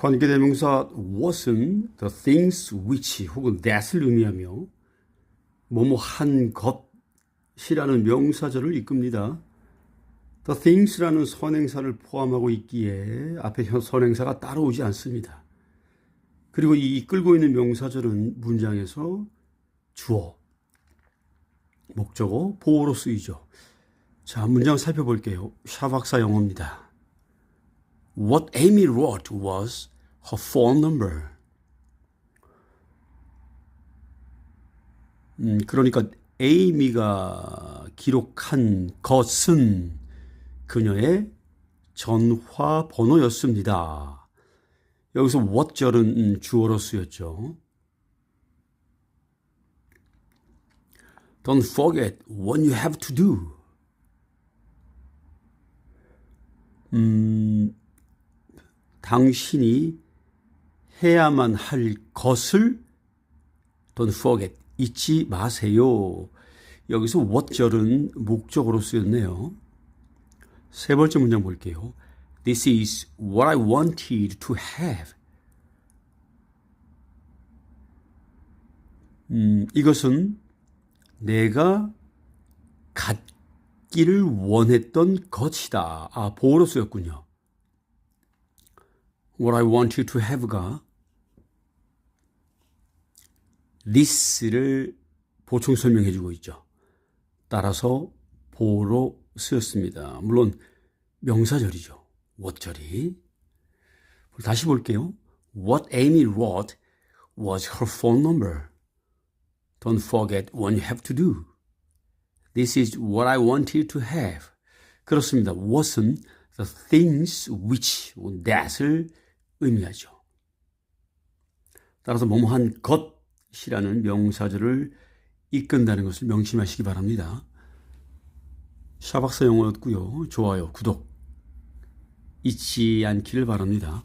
관계대명사 what은 the things which 혹은 that을 의미하며 뭐뭐 한 것이라는 명사절을 이끕니다. the things라는 선행사를 포함하고 있기에 앞에 현 선행사가 따라오지 않습니다. 그리고 이 이끌고 있는 명사절은 문장에서 주어, 목적어, 보호로 쓰이죠. 자, 문장 살펴볼게요. 샤박사 영어입니다. What Amy wrote was her phone number. 음, 그러니까 에이미가 기록한 것은 그녀의 전화 번호였습니다. 여기서 what절은 음, 주어로 쓰였죠. Don't forget what you have to do. 음, 당신이 해야만 할 것을 don't forget 잊지 마세요. 여기서 what절은 목적으로 쓰였네요. 세 번째 문장 볼게요. This is what I wanted to have. 음, 이것은 내가 갖기를 원했던 것이다. 아, 보호로 쓰였군요. What I want you to have가 this를 보충 설명해 주고 있죠. 따라서 보호로 쓰였습니다. 물론 명사절이죠. what절이. 다시 볼게요. What Amy wrote was her phone number. Don't forget what you have to do. This is what I want you to have. 그렇습니다. what은 the things which, that을 의미하죠. 따라서 뭐뭐한 것이라는 명사절을 이끈다는 것을 명심하시기 바랍니다. 샤박사 영어였고요. 좋아요, 구독 잊지 않기를 바랍니다.